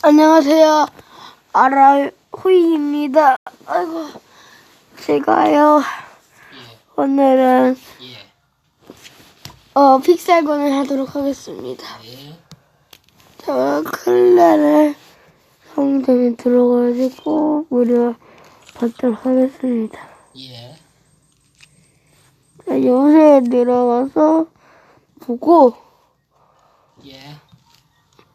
안녕하세요. 아라호이입니다. 아이고, 제가요, 예, 오늘은, 예, 어, 픽셀건을 하도록 하겠습니다. 예, 저 클레를 성전에 들어가지고, 무료 받도록 하겠습니다. 예, 자, 요새 들어가서, 보고, 예,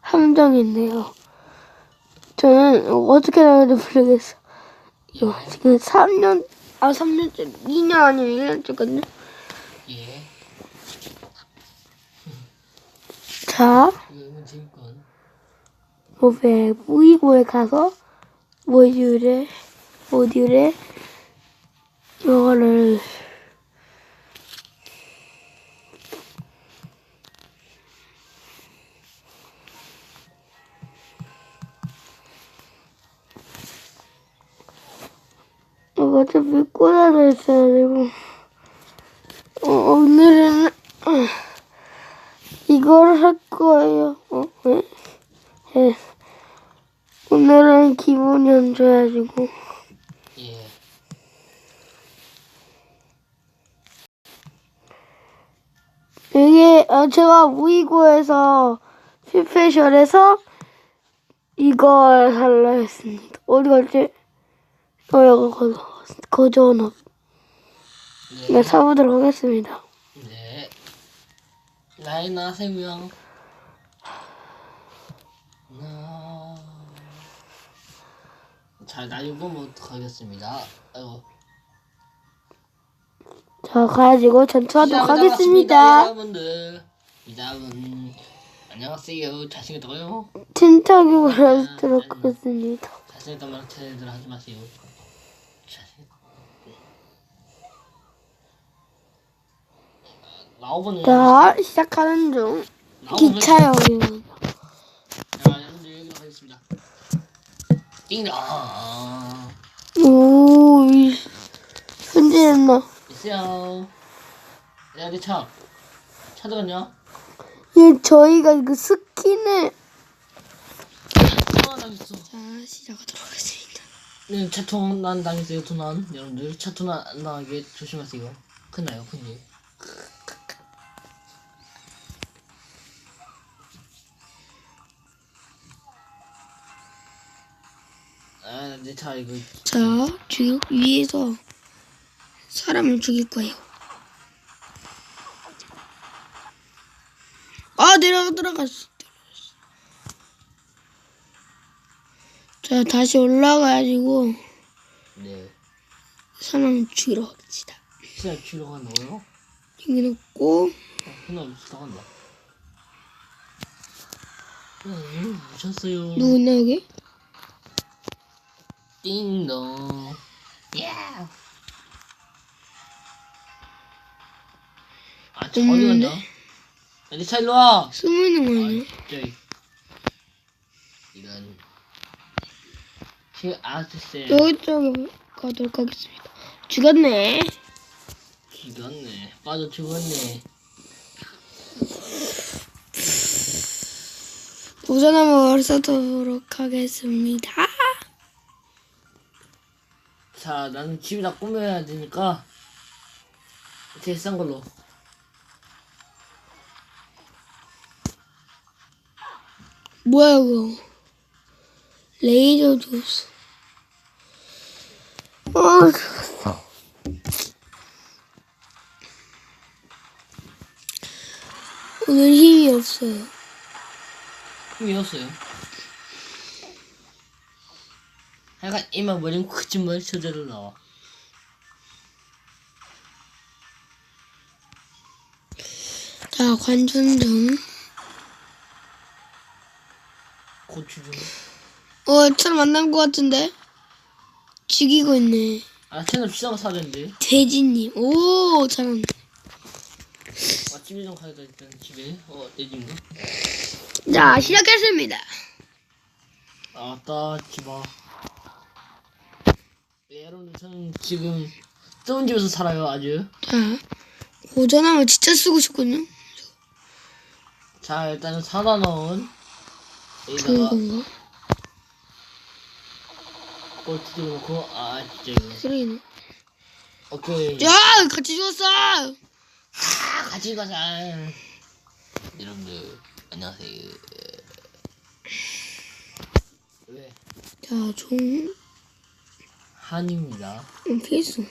함정인데요. 저는 어떻게 나가는지 모르겠어. 요, 예, 지금 3년, 아, 3년째, 2년 아니면 1년째거든요. 예. 자, 이거 이건 재밌군. 모바일 무이고에 가서 모듈에, 모듈에 이거를 이거 어차피 꽂아져 있어가지고 어, 오늘은 어, 이걸 할 거예요. 어, 네. 네. 오늘은 기분이 안 좋아가지고 예, 이게 어, 제가 무이고에서 피페셜에서 이걸 살라 했습니다. 어디 갔지? 어 여기 거 거저는 네, 이거 사보도록 하겠습니다. 네. 라인 나세요. 나. 잘 나중에 보면 어떡하겠습니다. 아이고. 자 가지고 전투하도록 시작을 하겠습니다. 나갔습니다, 여러분들. 이장은 안녕하세요. 잘생겼다고요? 진짜기를 하도록 하겠습니다. 잘생겼단 말 제대로 하지 마세요. 잘생겼. 자 시작하는 중 기차역입니다. 자, 여러분들 여기로 가겠습니다. 띵동. 오 이- 현재였나? 있어요. 야, 내 차. 차 들었냐? 예 저희가 그 스킨을 아, 당했어. 자 시작하도록 하겠습니다. 네, 차 통난 당했어요, 도난. 여러분들, 차 통난 안 당하게 조심하세요. 큰일 나요, 큰일. 아, 내차 이거 자, 지금 위에서 사람을 죽일 거예요. 아, 내려가 들어갔어. 자, 다시 올라가가지고 네. 사람을 죽이러 갑시다. 진짜 뒤로 간다고요? 여기 놓고 어, 큰일 없어, 간다. 음, 미쳤어요. 누구냐 여기? 띵동. 야. 아, 저 어디 없는데? 갔냐? 야, 내 차 일로 와. 숨어 있는 거 아니야? 저기. 이런. 지금 아저씨. 여기 쪽에 가도록 하겠습니다. 죽였네. 죽었네. 빠져 죽었네. 우선 한번 써도록 하겠습니다. 자, 나는 집이 다 꾸며야 되니까. 제일 싼 걸로. 뭐야 이거? 레이저 주스. 아. 오늘 힘이 없어요. 힘이었어요. 하여간 이만 머리는 크지만 저절로 나와. 자, 관전 중. 고추 좀. 어, 잘 만난 것 같은데? 죽이고 있네. 아, 채널 비싼 거 사는데. 돼지님. 오, 잘한다. 아, 집에 좀 가야 돼, 일단 집에. 어, 내 집인가? 자, 시작했습니다. 아 따, 집아. 네, 여러분들, 저는 지금 좁은 집에서 살아요, 아주. 자, 고전하면 진짜 쓰고 싶거든요. 자, 일단은 사다 놓은 좋은 여기다가 건가? 꼴찌 들어놓고 아 진짜 이거 쓰레기네. 오케이 야, 같이 죽었어! 아 같이 가자 여러분들 안녕하세요 왜 자, 종, 한입니다 음, 필수.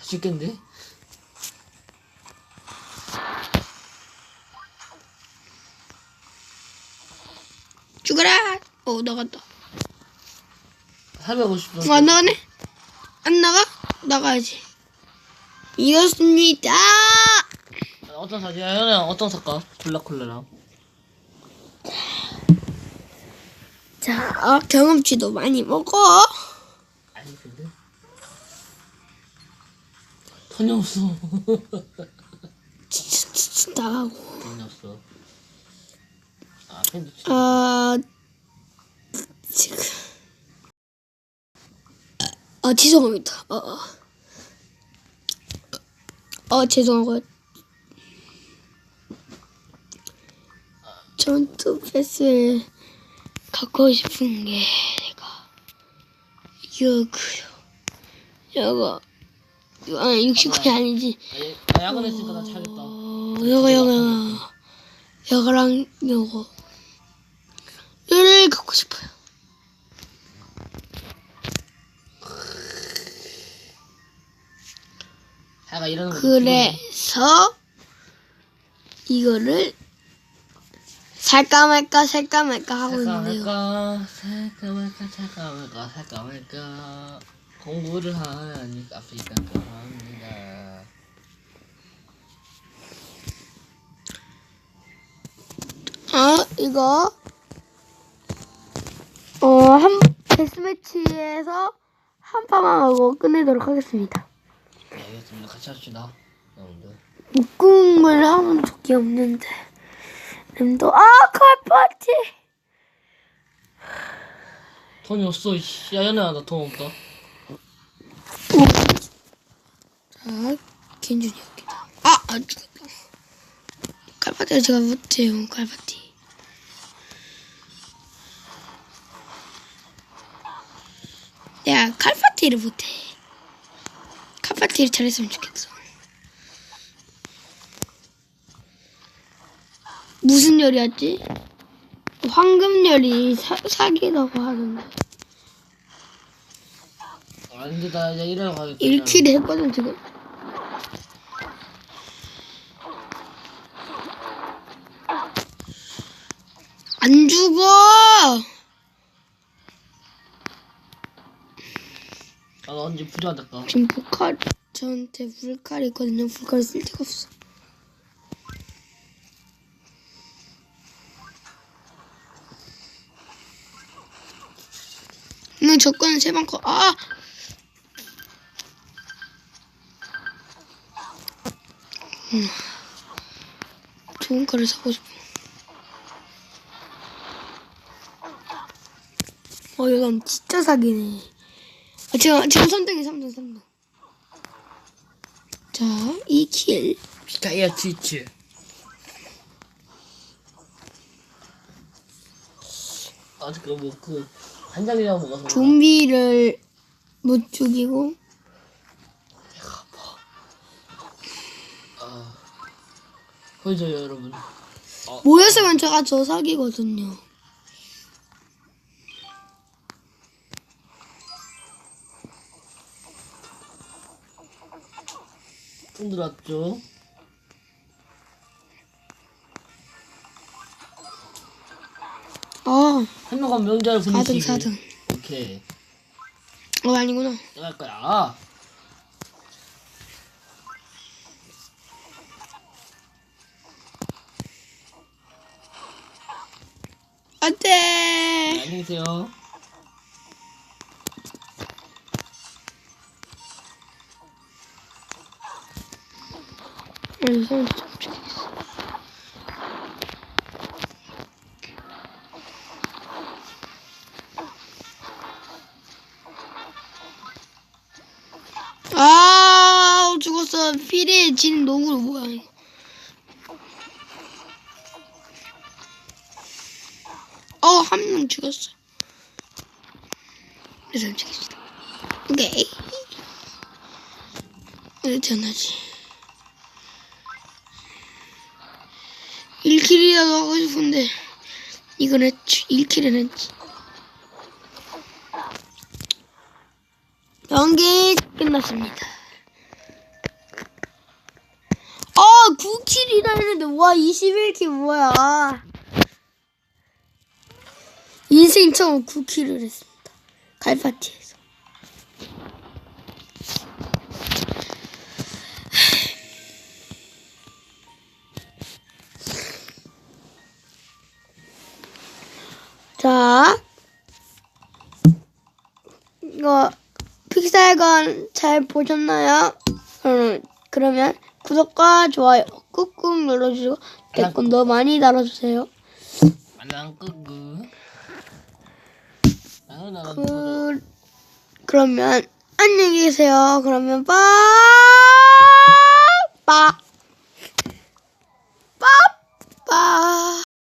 쉽겠는데? 죽어라! 어, 나갔다. 450원 어, 안 나가네? 안 나가? 나가야지. 이겼습니다! 어떤 사지? 야, 현아 어떤 사까? 콜라콜라랑 자, 경험치도 많이 먹어. 아니 근데 돈이 없어 진짜 나가고. 돈이 없어 아 팬도 치 아, 지금. 아, 죄송합니다. 어, 어. 어, 죄송하고. 전투 패스를 갖고 싶은 게, 내가. 여거. 이거, 아니, 69이 아니지. 아니, 아, 야근 했으니까 나 차겠다 어, 요거 요거 요거랑 요거 요를 갖고 싶어요. 거 그래서 이거를 살까 말까 살까 말까 하고 살까 있는데요. 말까 살까 말까 살까 말까 살까 말까. 공부를 하니까 아프리카 합니다. 아 이거? 어한 데스매치에서 한 판만 하고 끝내도록 하겠습니다. 네, 알겠습니다. 같이 합시다. 여러분들 묶음을 하면 적이 없는데 램도 아 칼파티. 돈이 없어 이씨. 야 연애야 나돈 없다. 자 겐준이 여기다. 아안 죽었다 칼파티를 제가 못해요 칼파티. 내가 칼파티를 못해. 칼파티를 잘했으면 좋겠어 무슨 열이었지? 황금열이 사, 사기라고 하는데. 아 근데 나 이제 일하러 가야겠다. 1킬 했거든 지금. 안 죽어! 아, 나 언제 부자될까? 지금 불칼 저한테 불칼이 있거든요. 불칼 쓸 데가 없어 너 조건은 세방 거. 아! 음. 좋은 거를 사고 싶어. 어, 이건 진짜 사기네. 아, 지금, 지금 3등이 3등, 3등. 자, 2킬. 피카이아 트위치 아직 그뭐그 한 장이랑 먹어서 좀비를 못 죽이고, 아. 보여줘요 여러분. 모였으면 제가 저 사기거든요. 좀 들어왔죠 아, 한 명간 명자를 4등, 분리시기 4등. 오케이 어, 아니구나. 내가 할 거야 안 돼! 네, 안녕히 계세요 아 아, 죽었어. 필이 진 노구로 뭐야, 이거. 어, 한 명 죽었어. 그래서 죽였어. 오케이. 왜 전화지? 1킬이라도 하고 싶은데 했지. 1킬은 했지. 경기 끝났습니다. 아, 9킬이나 했는데, 와, 21킬 뭐야. 인생 처음 9킬을 했습니다. 갈파티에서. 자, 이거 픽사의건 잘 보셨나요? 음, 그러면 구독과 좋아요 꾹꾹 눌러주시고 댓글도 많이 달아주세요. 그, 그러면 안녕히 계세요. 그러면 빠, 빠, 빠, 빠.